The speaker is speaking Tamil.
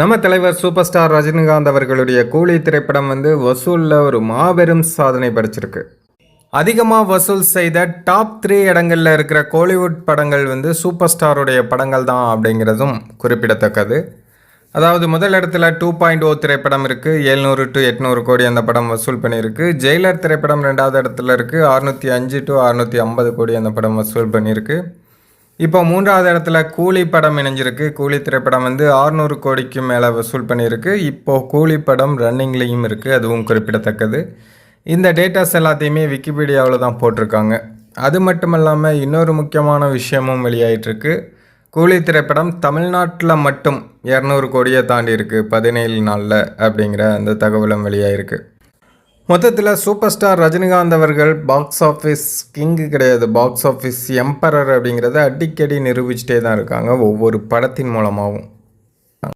நம்ம தலைவர் சூப்பர் ஸ்டார் ரஜினிகாந்த் அவர்களுடைய கூலி திரைப்படம் வந்து வசூலில் ஒரு மாபெரும் சாதனை படைச்சிருக்கு. அதிகமாக வசூல் செய்த டாப் த்ரீ இடங்களில் இருக்கிற கோலிவுட் படங்கள் வந்து சூப்பர் ஸ்டாருடைய படங்கள் தான் அப்படிங்கிறதும் குறிப்பிடத்தக்கது. அதாவது முதல் இடத்துல டூ பாயிண்ட் ஓ திரைப்படம் இருக்குது எழுநூறு டு எட்நூறு கோடி அந்த படம் வசூல் பண்ணியிருக்கு. ஜெயிலர் திரைப்படம் ரெண்டாவது இடத்துல இருக்குது அறுநூற்றி அஞ்சு டு அறுநூற்றி ஐம்பது கோடி அந்த படம் வசூல் பண்ணியிருக்கு. இப்போ மூன்றாவது இடத்துல கூலி படம் இணைஞ்சிருக்கு. கூலி திரைப்படம் வந்து 600 கோடிக்கு மேலே வசூல் பண்ணியிருக்கு. இப்போது கூலி படம் ரன்னிங்லேயும் இருக்குது அதுவும் குறிப்பிடத்தக்கது. இந்த டேட்டாஸ் எல்லாத்தையுமே விக்கிபீடியாவில் தான் போட்டிருக்காங்க. அது மட்டும் இல்லாமல் இன்னொரு முக்கியமான விஷயமும் வெளியாயிட்டிருக்கு. கூலி திரைப்படம் தமிழ்நாட்டில் மட்டும் இரநூறு கோடியை தாண்டி இருக்குது பதினேழு நாளில் அப்படிங்கிற அந்த தகவலும் வெளியாயிருக்கு. மொத்தத்தில் சூப்பர் ஸ்டார் ரஜினிகாந்த் அவர்கள் பாக்ஸ் ஆஃபீஸ் கிங்கு கிடையாது. பாக்ஸ் ஆஃபீஸ் எம்பரர் அப்படிங்கிறத அடிக்கடி நிரூபிச்சிட்டே தான் இருக்காங்க. ஒவ்வொரு படத்தின் மூலமாகவும்